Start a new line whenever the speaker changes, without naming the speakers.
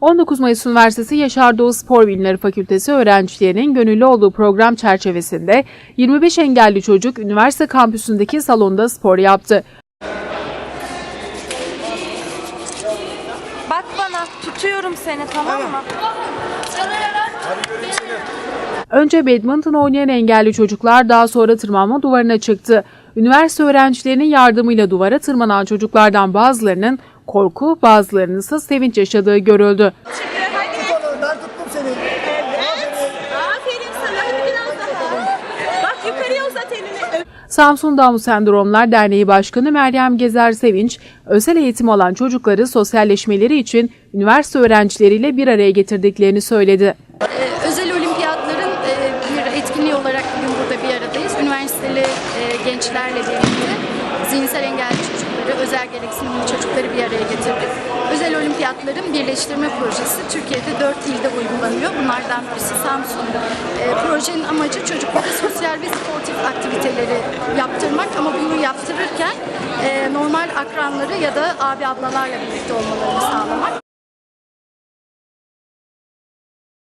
19 Mayıs Üniversitesi Yaşar Doğu Spor Bilimleri Fakültesi öğrencilerinin gönüllü olduğu program çerçevesinde 25 engelli çocuk üniversite kampüsündeki salonda spor yaptı.
Bak bana tutuyorum seni tamam mı?
Önce badminton oynayan engelli çocuklar daha sonra tırmanma duvarına çıktı. Üniversite öğrencilerinin yardımıyla duvara tırmanan çocuklardan bazılarının korku, bazılarının ise sevinç yaşadığı görüldü.
Oğlum ben tuttum seni.
Aferin sana hadi biraz daha. Bak yukarıya uzat elini.
Samsun Down Sendromlar Derneği Başkanı Meryem Gezer Sevinç, özel eğitim alan çocukları sosyalleşmeleri için üniversite öğrencileriyle bir araya getirdiklerini söyledi.
Ee, özel olimpiyatların e, bir etkinliği olarak bugün burada bir aradayız. Üniversiteli e, gençlerle birlikte zihinsel engelli çocukları, özel gereksinimli çocukları bir araya getirdik. Özel olimpiyatların birleştirme projesi Türkiye'de 4 ilde uygulanıyor. Bunlardan birisi Samsun. E, projenin amacı çocuklara sosyal ve sportif aktiviteleri yaptırmak ama bunu yaptırırken e, normal akranları ya da abi ablalarla birlikte olmalarını sağlamak.